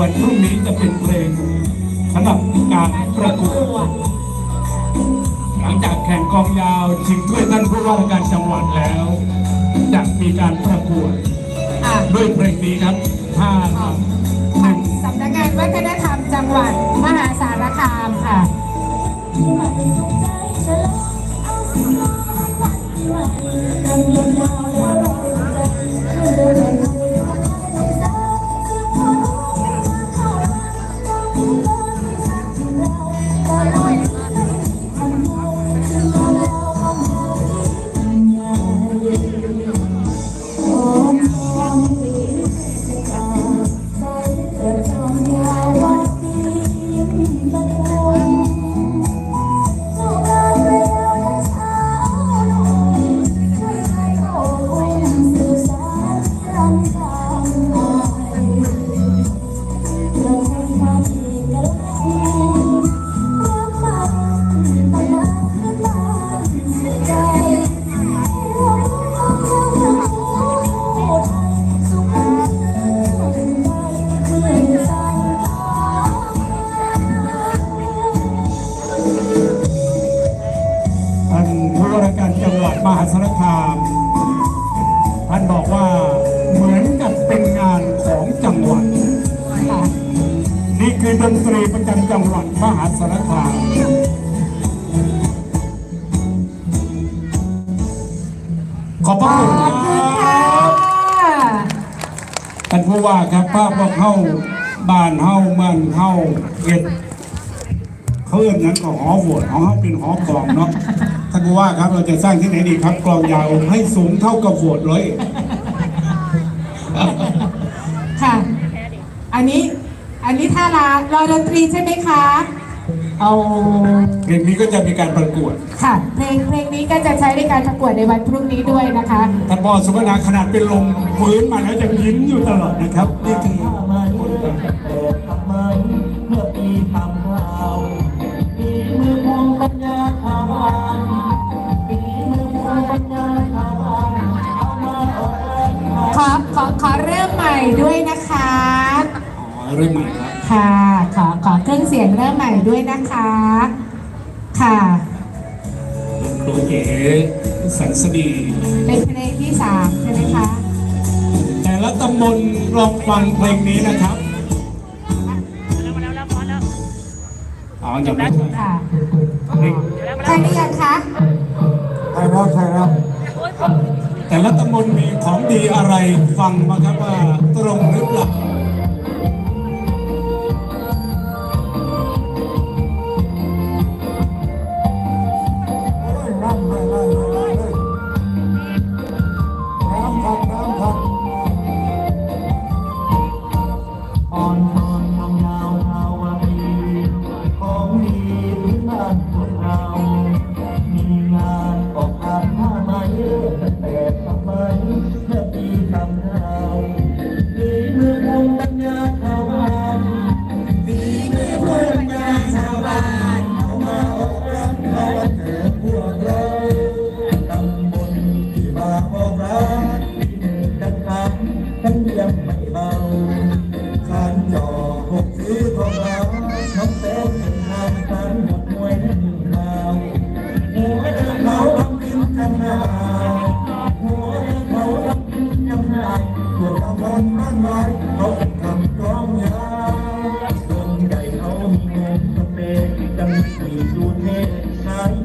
วันพรุ่งนี้จะเป็นเพลงสำหรับการประกวดหลังจากแข่งกองยาวชิงถ้วยท่านผู้ว่าราชการจังหวัดแล้วจะมีการประกวดอะด้วยเพลงนี้ครับห้าคำหนึ่งสำนักงานวัฒนธรรมจังหวัดมหาสารคามค่ะท่านผู้ว่ารา ชการจังหวัดมหาสารคาม ท่านบอกว่าเหมือนกับเป็นงานของจังหวัดค่ะนี่คือดนตรีประจำจังหวัดมหาสารคามขอบพระคุณคขอบคุณรัค่ะบท่านผู้ว่าครับภาพพวกเฮาบ้านเฮาเมืองเฮาเฮ็ดเขาเอื้อนนั้นก็หอโหวตของเฮาเป็นหอกลองเนาะท่าน ผู้ว่าครับ เราจะสร้างที่ไหนดีครับกลองยาวให้สูงเท่ากับโหวตเลย ค่ะ อันนี้ อันนี้ท่ารารอดนตรีใช่ไหมคะ เอา เพลงนี้ก็จะมีการประกวด ค่ะ เพลงเพลงนี้ก็จะใช้ในการประกวดในวันพรุ่งนี้ด้วยนะคะ ท่านพ่อสุวรรณาขนาดเป็นลมฟื้นมาแล้วยังยิ้มอยู่ตลอดนะครับ นี่คือ ขายขอขอขอเริ่มใหม่ด้วยนะคะ อ๋อเรื่องใหม่ครับ ค่ะ ขอขอเครื่องเสียงเริ่มใหม่ด้วยนะคะ ค่ะโดยเก๋สันสดีเป็นเพลงที่สามใช่ไหมคะ แต่ละตำบลลองฟังเพลงนี้นะครับอ๋อยังไม่ใช่ค่ะใครหรือยังคะใช่ครับใช่ครับ แต่ละตำบลมีของดีอะไรฟังมาครับว่าตรงหรือเปล่า cánh đêm mây bao khán trò hộp thứ con áo sống té tình nam tán một môi năm nào. Múa đơn máu lắm kim trăm nào múa đơn máu lắm kim trăm nào của ta con mang nói hậu cầm con nhau đường đầy hậu mồm tâm mê tâm quỷ luôn hết sáng